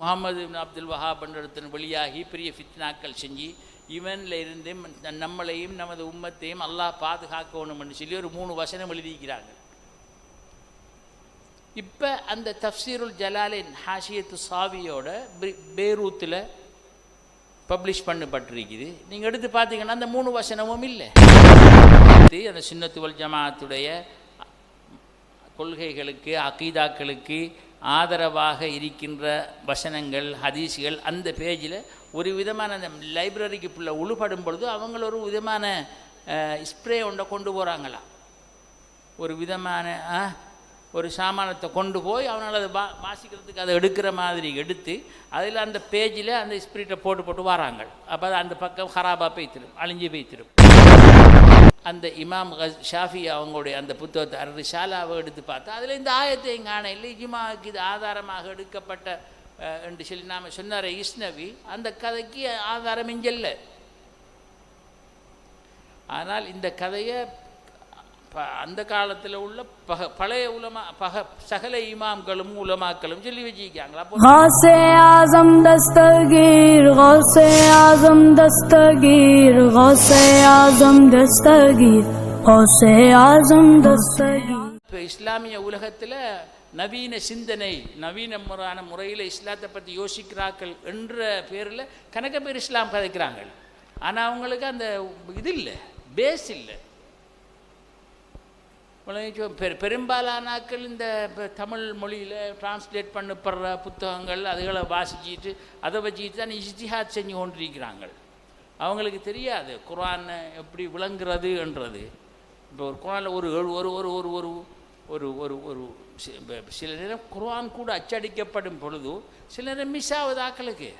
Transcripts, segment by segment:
முகமது அப்துல் வஹா பண்டத்தின் வெளியாகி பெரிய ஃபித்னாக்கள் செஞ்சு இவனில் இருந்து நம்மளையும் நமது உம்மத்தையும் அல்லாஹ் பாதுகாக்கணும்னு சொல்லி ஒரு மூணு வசனம் எழுதியிருக்கிறாங்க. இப்போ அந்த தஃப்சீருல் ஜலாலின் ஹாஷியத்து சாவியோட பேரூத்தில் பப்ளிஷ் பண்ணப்பட்டிருக்குது. நீங்கள் எடுத்து பார்த்தீங்கன்னா அந்த மூணு வசனமும் இல்லை. அந்த சின்னத்துவல் ஜமாத்துடைய கொள்கைகளுக்கு அகீதாக்களுக்கு ஆதரவாக இருக்கின்ற வசனங்கள் ஹதீஸ்கள் அந்த பேஜில் ஒரு விதமான அந்த லைப்ரரிக்கு பிள்ளை உழுபடும் பொழுது அவங்கள ஒரு விதமான ஸ்ப்ரே ஒன்றை கொண்டு போகிறாங்களா ஒரு விதமான ஆ, ஒரு சாமானத்தை கொண்டு போய் அவனால் அதை வா வாசிக்கிறதுக்கு அதை எடுக்கிற மாதிரி எடுத்து அதில் அந்த பேஜில் அந்த ஸ்பிரிட்டை போட்டு போட்டு வராங்க. அப்போ அது அந்த பக்கம் ஹராபாக திரும் அழிஞ்சு போய்த்திடும் அந்த இமாம் ஷாஃபி அவங்களுடைய அந்த புத்தகத்தை அர் ஷாலாவை எடுத்து பார்த்தா அதில் இந்த ஆயத்தை காண இல்லை. இஜிமாவுக்கு இது ஆதாரமாக எடுக்கப்பட்ட அஹ், என்று சொல்லி நாம் சொன்னார் இஸ்னவி. அந்த கதைக்கு ஆதாரம் இஞ்சல்ல ஆனால் இந்த கதையை அந்த காலத்தில் உள்ள பக பழைய உலமா பக சகல இமாம்களும் உலமாக்களும் சொல்லி வச்சிருக்காங்களா? ஹாசே ஆசம் தஸ்தகீர் ஹாசே ஆசம் தஸ்தகீர் ஹாசே ஆசம் தஸ்தகீர் ஹாசே ஆசம் தஸ்தகீர். இப்போ இஸ்லாமிய உலகத்தில் நவீன சிந்தனை நவீன முறையான முறையில் இஸ்லாத்தை பற்றி யோசிக்கிறார்கள் என்ற பேரில் கணக்க பேர் இஸ்லாம் கதைக்கிறாங்க. ஆனால் அவங்களுக்கு அந்த இது இல்லை பேஸ் இல்லை. உலக பெரு பெரும்பாலானாக்கள் இந்த தமிழ் மொழியில் டிரான்ஸ்லேட் பண்ணப்படுற புத்தகங்கள் அதுகளை வாசிச்சுட்டு அதை வச்சுக்கிட்டு தான் இஜ்திஹாத் செஞ்சு கொண்டிருக்கிறாங்க அவங்களுக்கு தெரியாது குரானை எப்படி விளங்குறது என்றது. இப்போ ஒரு குரானில் ஒரு ஒரு ஒரு ஒரு ஒரு ஒரு ஒரு ஒரு சில நேரம் குர்ஆன் கூட அச்சடிக்கப்படும் பொழுது சில நேரம் மிஸ் ஆகுது ஆக்களுக்கு.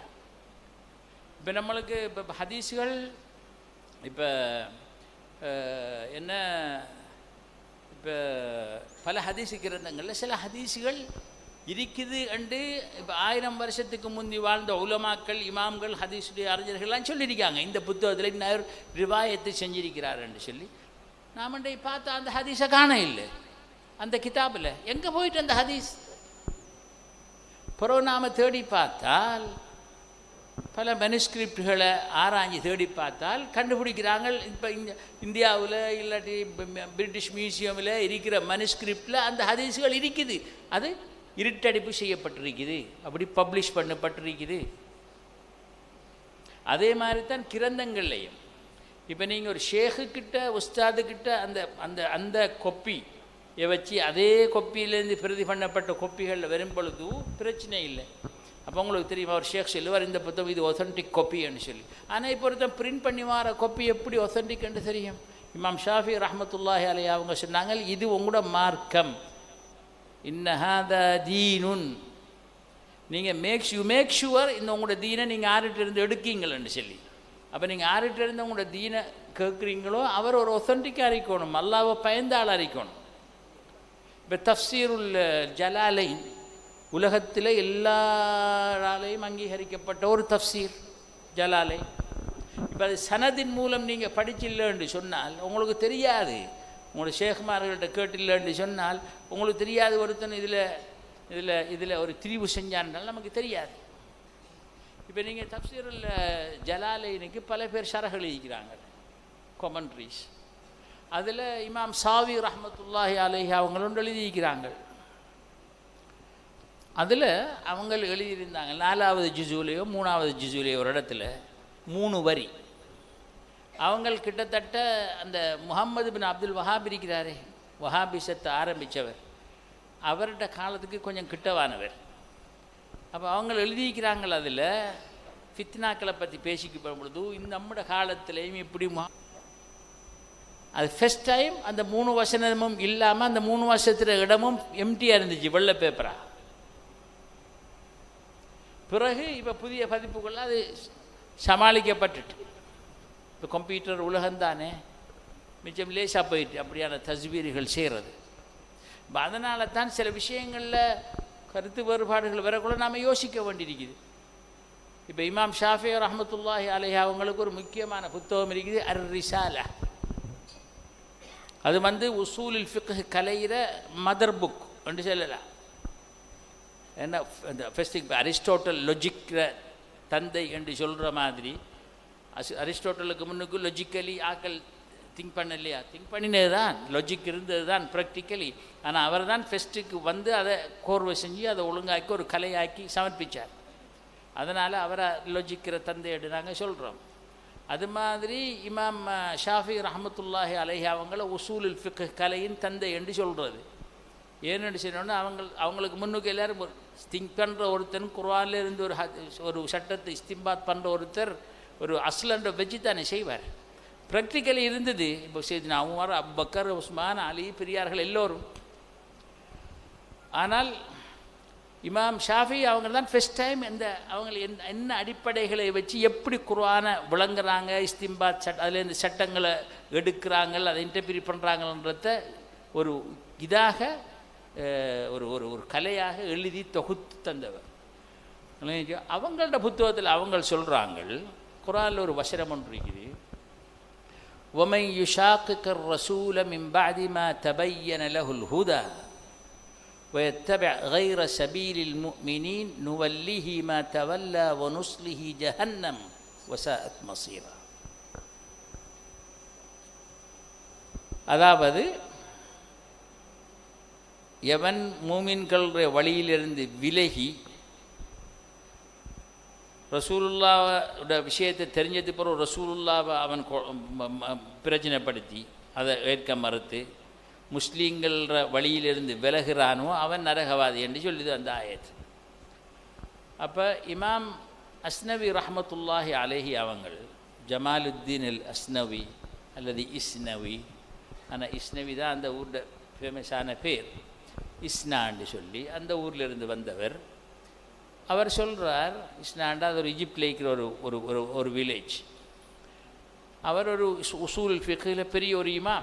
இப்போ நம்மளுக்கு இப்போ ஹதீஸுகள் இப்போ என்ன இப்போ பல ஹதீசு கிரந்தங்களில் சில ஹதீசுகள் இருக்குது என்று இப்போ ஆயிரம் வருஷத்துக்கு முந்தி வாழ்ந்த உலமாக்கள் இமாம்கள் ஹதீஸுடைய அறிஞர்கள்லாம் சொல்லியிருக்காங்க. இந்த புத்தகத்தில் இன்னொரு ரிவாயத்தை செஞ்சிருக்கிறார் என்று சொல்லி. நாம் பார்த்தா அந்த ஹதீஸை காண இல்லை. அந்த கிதாபில். எங்கே போயிட்டு அந்த ஹதீஸ்? பிறகு நாம் தேடி பார்த்தால் பல மெனுஸ்கிரிப்டுகளை ஆராய்ஞ்சு தேடி பார்த்தால் கண்டுபிடிக்கிறாங்க இப்போ இந்த இந்தியாவில் இல்லாட்டி பிரிட்டிஷ் மியூசியமில் இருக்கிற மனுஸ்கிரிப்டில் அந்த ஹதீஸ்கள் இருக்குது. அது இருட்டடிப்பு செய்யப்பட்டிருக்குது. அப்படி பப்ளிஷ் பண்ணப்பட்டிருக்குது. அதே மாதிரி தான் கிரந்தங்கள்லையும். இப்போ நீங்கள் ஒரு ஷேகுக்கிட்ட உஸ்தாதுக்கிட்ட அந்த அந்த அந்த கொப்பி வச்சு அதே கொப்பியிலேருந்து பிரதி பண்ணப்பட்ட கொப்பிகளில் வரும் பொழுது பிரச்சனை இல்லை. அப்போ உங்களுக்கு தெரியுமா அவர் ஷேக் சொல்லுவார் இந்த புத்தகம் இது ஒத்தன்டிக் கொப்பின்னு சொல்லி. ஆனால் இப்போ ஒருத்தன் பிரிண்ட் பண்ணி வர கொப்பி எப்படி ஒத்தன்டிக்னு தெரியும்? இமாம் ஷாஃபி ரஹமத்துல்லாஹி அலி அவங்க சொன்னாங்க இது உங்களோட மார்க்கம். இன்னஹாத தீனுன். நீங்கள் மேக் யூ மேக் ஷுவர் இந்த உங்களோட தீனை நீங்கள் யார்கிட்ட இருந்து எடுக்கீங்களேன்னு சொல்லி. அப்போ நீங்கள் யார்கிட்ட இருந்து உங்களோட தீனை கேட்குறீங்களோ அவர் ஒரு ஒத்தன்டிக்காக அறிக்கணும். அல்லாவை பயந்த ஆள் அறிக்கணும். இப்போ தஃப்சீருல் ஜலாலை உலகத்தில் எல்லாராலையும் அங்கீகரிக்கப்பட்ட ஒரு தஃசீர் ஜலாலை. இப்போ அது சனதின் மூலம் நீங்கள் படிச்சில்லைன்னு சொன்னால் உங்களுக்கு தெரியாது. உங்களோட ஷேக்மார்கள்ட்ட கேட்டில்லைன்னு சொன்னால் உங்களுக்கு தெரியாது ஒருத்தன் இதில் இதில் இதில் ஒரு திரிவு செஞ்சான்னால் நமக்கு தெரியாது. இப்போ நீங்கள் தப்சீரில் ஜலாலைனுக்கு பல பேர் சரகள் எழுதிக்கிறாங்க. கொமன்ட்ரிஸ் அதில் இமாம் சாவி ரஹமத்துல்லாஹி அலைஹி அவங்களும் எழுதியிருக்கிறாங்க அதில் அவங்க எழுதியிருந்தாங்க நாலாவது ஜுஜூலையோ மூணாவது ஜுஜூலையோ ஒரு இடத்துல மூணு வரி. அவங்க கிட்டத்தட்ட அந்த முகம்மது பின் அப்துல் வஹாப் இருக்கிறாரே வஹாபிசத்தை ஆரம்பித்தவர் அவர்கிட்ட காலத்துக்கு கொஞ்சம் கிட்டவானவர். அப்போ அவங்க எழுதியிருக்கிறாங்கள் அதில் ஃபித்னாக்களை பற்றி பேசிக்க பொழுது இந்த நம்மட காலத்திலையும் இப்படிமா அது ஃபஸ்ட் டைம் அந்த மூணு வசனமும் இல்லாமல் அந்த மூணு வருஷத்துல இடமும் எம்டியாக இருந்துச்சு வெள்ளை பேப்பரா பிறகு இப்போ புதிய பதிப்புகளில் அது சமாளிக்கப்பட்டுட்டு. இப்போ கம்ப்யூட்டர் உலகந்தானே மிச்சம் லேசாக போயிட்டு அப்படியான தஸ்வீர்கள் செய்கிறது இப்போ அதனால தான் சில விஷயங்களில் கருத்து வேறுபாடுகள் வரக்குள்ள நாம் யோசிக்க வேண்டியிருக்குது. இப்போ இமாம் ஷாஃபி ரஹமத்துல்லாஹி அலையா அவங்களுக்கு ஒரு முக்கியமான புத்தகம் இருக்குது அர் ரிசாலா அது வந்து உசூலில் ஃபிக்கு கலையிற மதர் புக் என்று சொல்லலாம். என்ன இந்த ஃபெஸ்டிக் அரிஸ்டோட்டல் லொஜிக்கிற தந்தை என்று சொல்கிற மாதிரி அஸ் அரிஸ்டோட்டலுக்கு முன்னுக்கு லொஜிக்கலி ஆக்கள் திங்க் பண்ணலையா? திங்க் பண்ணினது தான் லொஜிக் இருந்தது தான் ப்ராக்டிக்கலி ஆனால் அவர் தான் ஃபெஸ்ட்டுக்கு வந்து அதை கோர்வை செஞ்சு அதை ஒழுங்காக்கி ஒரு கலையாக்கி சமர்ப்பித்தார் அதனால் அவரை லொஜிக்கிற தந்தையடு நாங்கள் சொல்கிறோம் அது மாதிரி இமாம் ஷாஃபி ரஹமத்துல்லாஹி அலஹி அவங்கள உசூலுல் ஃபிக்கு கலையின் தந்தை என்று சொல்கிறது ஏன்னு சொன்னோன்னா அவங்க அவங்களுக்கு முன்னுக்கு எல்லாரும் ஸ்திங்க் பண்ணுற ஒருத்தன் குர்ஆன்ல இருந்து ஒரு ஒரு சட்டத்தை இஸ்திம்பாத் பண்ணுற ஒருத்தர் ஒரு அஸ்லன்ற வச்சு தானே செய்வார். ப்ராக்டிக்கலி இருந்தது. இப்போ செய்தி உமர் அப்பக்கர் உஸ்மான் அலி பெரியார்கள் எல்லோரும். ஆனால் இமாம் ஷாஃபி அவங்க தான் ஃபஸ்ட் டைம் இந்த அவங்க என்ன என்ன அடிப்படைகளை வச்சு எப்படி குர்ஆனை விளங்குறாங்க இஸ்திம்பாத் சட் அதில் இந்த சட்டங்களை எடுக்கிறாங்க அதை இன்டர்பிரி பண்ணுறாங்கன்றத ஒரு இதாக ஒரு ஒரு ஒரு கலையாக எழுதி தொகுத்து தந்தவர் இல்லையா? அவங்களோட புத்தகத்தில் அவங்க சொல்கிறாங்க குர்ஆனில் ஒரு வசனம் ஒன்று இருக்குது ومن يشاقق الرسول من بعد ما تبين له الهدى ويتبع غير سبيل المؤمنين نوله ما تولى ونصله جهنم وساءت مصيرا அதாவது எவன் மூமின்களுடைய வழியிலிருந்து விலகி ரசூலுல்லாவோட விஷயத்தை தெரிஞ்சது பிறகு ரசூலுல்லாவை அவன் பிரச்சனைப்படுத்தி அதை ஏற்க மறுத்து முஸ்லீம்கள வழியிலிருந்து விலகிறானோ அவன் நரகவாதி என்று சொல்லுது அந்த ஆயத்து அப்போ இமாம் அஸ்னவி ரஹமத்துல்லாஹி அலைஹி அவங்கள் ஜமாலுத்தீன் அல் அஸ்னவி அல்லது இஸ்னவி ஆனால் இஸ்னவி தான் அந்த ஊரோட ஃபேமஸான பேர். இஸ்னான்னு சொல்லி அந்த ஊரில் இருந்து வந்தவர். அவர் சொல்கிறார் இஸ்னாண்டா அது ஒரு இஜிப்டில் இருக்கிற ஒரு ஒரு ஒரு ஒரு வில்லேஜ் அவர் ஒரு உசூல் ஃபிக்கில் பெரிய ஒரு இமா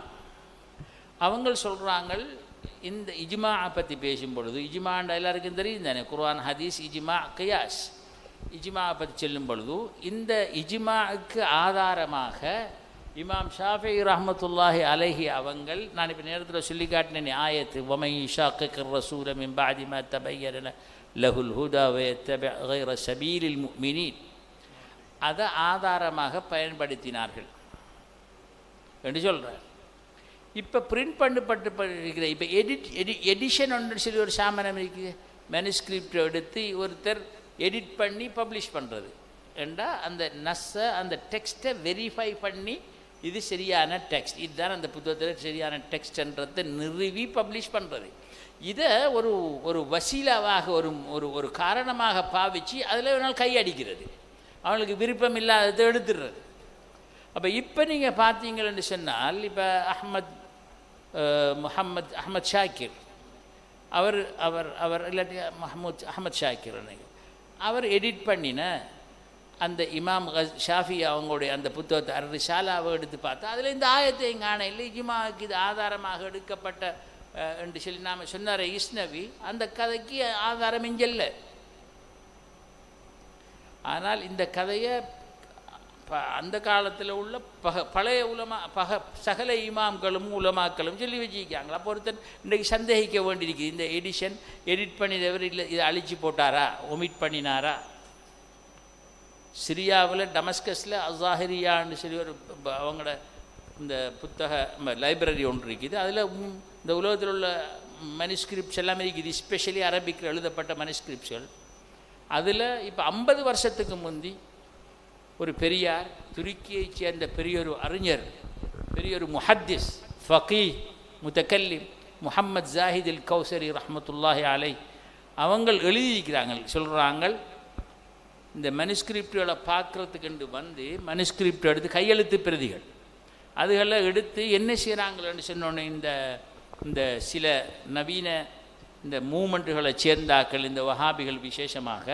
அவங்க சொல்கிறாங்க இந்த இஜ்மா பற்றி பேசும் பொழுது இஜ்மாண்டா எல்லாருக்கும் தெரியும் தானே? குர்ஆன் ஹதீஸ் இஜ்மா கியாஸ். இஜ்மா பற்றி செல்லும் பொழுது இந்த இஜ்மாவுக்கு ஆதாரமாக இமாம் ஷாஃபி ரஹமத்துல்லாஹி அலைஹி அவங்கள் நான் இப்போ நேரத்தில் சொல்லி காட்டினேன் ஆயத்து ஒமை ஷாக்கு ரசூல மின் பாதி மா தபையன லஹுல் ஹுதா வயத்தப சபீலில் மினின் அதை ஆதாரமாக பயன்படுத்தினார்கள். என்று சொல்கிறார் இப்போ பிரிண்ட் பண்ணப்பட்டு இருக்கிற இப்போ எடிட் எடி எடிஷன் ஒன்று சொல்லி ஒரு சாமனம் இருக்குது மெனுஸ்கிரிப்ட் எடுத்து ஒருத்தர் எடிட் பண்ணி பப்ளிஷ் பண்ணுறது ஏண்டா? அந்த நஸ்ஸை அந்த டெக்ஸ்ட்டை வெரிஃபை பண்ணி இது சரியான டெக்ஸ்ட் இதுதான் அந்த புத்தகத்தில் சரியான டெக்ஸ்ட்ன்றதை நிறுவி பப்ளிஷ் பண்ணுறது இதை ஒரு ஒரு வசீலாவாக ஒரு ஒரு ஒரு காரணமாக பாவிச்சு அதில் வேணாலும் கையடிக்கிறது. அவங்களுக்கு விருப்பம் இல்லாததை எடுத்துடுறது. அப்போ இப்போ நீங்கள் பார்த்தீங்கன்னு சொன்னால் இப்போ அஹ்மத் முஹம்மத் அஹமத் ஷாக்கிர். அவர் அவர் அவர் இல்லாட்டி மஹமூத் அஹமத் ஷாக்கிர் அவர் எடிட் பண்ணின அந்த இமாம் ஷாஃபி அவங்களுடைய அந்த புத்தகத்தை அரு ஷாலாவை எடுத்து பார்த்தா அதில் இந்த ஆயத்தை காண இல்லை இஜிமாவுக்கு இது ஆதாரமாக எடுக்கப்பட்ட என்று சொல்லி நாம் சொன்னார் இஸ்னவி அந்த கதைக்கு ஆதாரம் இங்கல்ல ஆனால் இந்த கதையை ப அந்த காலத்தில் உள்ள பக பழைய உலமா பக சகல இமாம்களும் உலமாக்களும் சொல்லி வச்சுருக்காங்க அப்போ ஒருத்தன் இன்றைக்கு சந்தேகிக்க வேண்டியிருக்குது இந்த எடிஷன் எடிட் பண்ணினவர் இல்லை இதை அழிச்சு போட்டாரா ஒமிட் பண்ணினாரா? சிரியாவில் டமஸ்கஸில் அசாஹிரியான்னு சொல்லி ஒரு அவங்களோட இந்த புத்தக லைப்ரரி ஒன்று இருக்குது. அதில் இந்த உலகத்தில் உள்ள மனுஸ்கிரிப்ட்ஸ் எல்லாமே இருக்குது. ஸ்பெஷலி அரபிக்கில் எழுதப்பட்ட மனுஸ்கிரிப்ட்ஸ்கள் அதில் இப்போ ஐம்பது வருஷத்துக்கு முந்தி ஒரு பெரியார் துருக்கியைச் சேர்ந்த பெரியொரு அறிஞர் பெரியொரு முஹத்திஸ் ஃபகீ முத்தக்கல்லிம் முஹம்மத் ஜாஹித் அல் கௌசரி ரஹமத்துல்லாஹி அலை அவங்கள் எழுதியிருக்கிறாங்க சொல்கிறாங்க இந்த மனுஸ்கிரிப்டுகளை பார்க்குறதுக்கு வந்து மனுஸ்கிரிப்ட் எடுத்து கையெழுத்து பிரதிகள். அதுகளை எடுத்து என்ன செய்கிறாங்களேன்னு சொன்னோன்னே இந்த இந்த சில நவீன இந்த மூமெண்ட்டுகளை சேர்ந்தாக்கள் இந்த வஹாபிகள் விசேஷமாக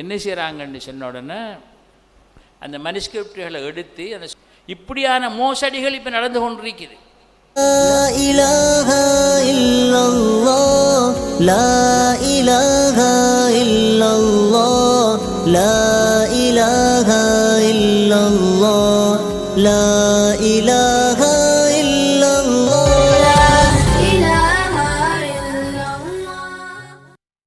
என்ன செய்கிறாங்கன்னு சொன்ன உடனே அந்த மனுஸ்கிரிப்டுகளை எடுத்து அந்த இப்படியான மோசடிகள் இப்போ நடந்து கொண்டிருக்குது. لا إله إلا الله. لا